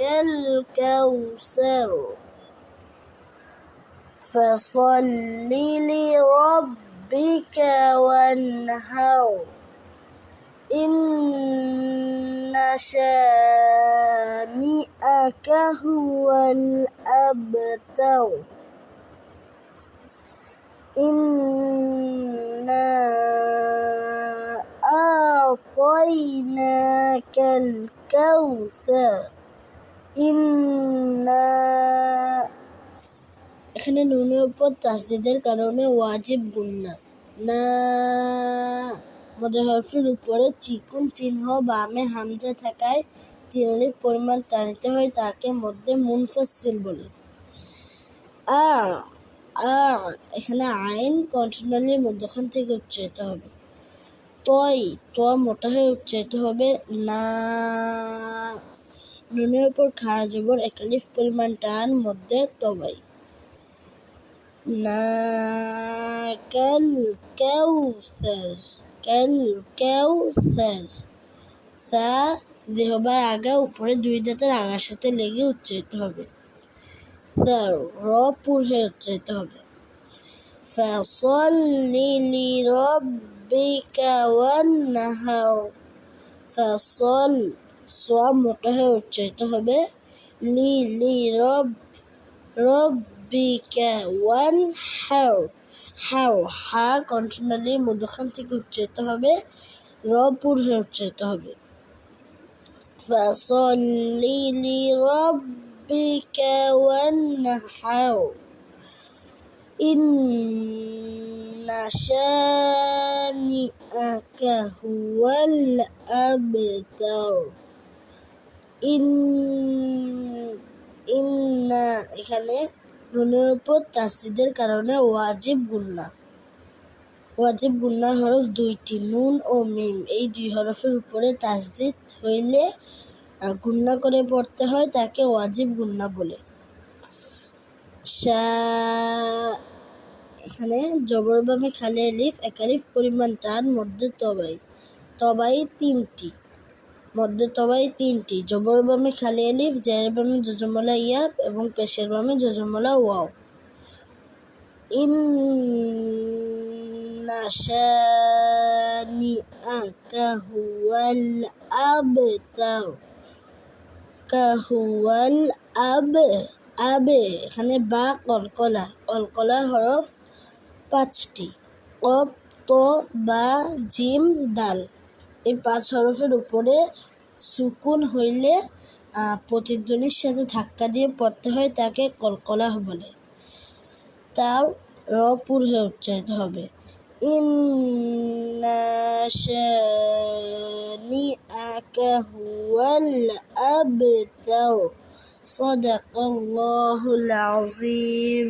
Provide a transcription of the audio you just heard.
الكوثر. فصل لربك وانهر. إن شانئك هو الأبتر. إنا أعطيناك الكوثر. ইন্না এখানে নুনের উপর তাসদিদের কারণে ওয়াজিব গুন্না না, মদের হরফের উপরে চিকুন চিহ্ন বামে হামজা থাকায় তিনলির পরিমাণ টানিতে হয় তাকে মধ্যে মুনফাসিল বলে। আ এখানে আইন কন্ট্রোনালির মধ্যখান থেকে উচ্চারিত হবে। তয়, ত মোটা হয়ে উচ্চারিত হবে। না নুনের উপর খাড়া জবর একালিফ পরিমাণ টান মধ্যে তবাই। নাকাল কাউসার কাল স্যার। সা দেহবার আগে উপরে দুই দাঁতের আগার সাথে লেগে উচ্চারিত হবে। স্যার র পুরহে উচ্চারিত হবে। ফসল্লি লি বিকাওয়ান নাহাও। ফসল মোটা হয়ে উচ্চারিত হবে লি লি রব রব্বিকা ওয়ান হাও হাও হা কন্টিনালি মধ্যখান থেকে উচ্চারিত হবে র পুর হয়ে উচ্চারিত হবে فصل لربك وانحر إن شانئك هو الأبتر ইন ইন্না এখানে নুনের উপর তাসদিদের কারণে ওয়াজিব গুন্না ওয়াজিব গুন্নার হরফ দুইটি নুন ও মিম এই দুই হরফের উপরে তাসদিদ হইলে গুন্না করে পড়তে হয় তাকে ওয়াজিব গুন্না বলে এখানে জবর বামে খালি আলিফ একালিফ পরিমাণ টান মধ্যে তবাই তবাই তিনটি মধ্যে তবাই তিনটি। জবর বামে খালি আলিফ জায়ের বামে জজমলা ইয়াব এবং পেশের বামে জজমলা ওয়াও। ইন শানিআকা হুয়াল আবতার কাহুয়াল আব, আবে, এখানে বা কলকলা। কলকলার হরফ পাঁচটি। অপ ত, বা, জিম, দাল। এই পাঁচ হরফের উপরে সুকুন হইলে প্রতিধ্বনির সাথে ধাক্কা দিয়ে পড়তে হয় তাকে কলকলা বলে তার র পুর হয়ে উচ্চারিত হবে ইন্না শানিআকা হুয়াল আবতার صدق الله العظيم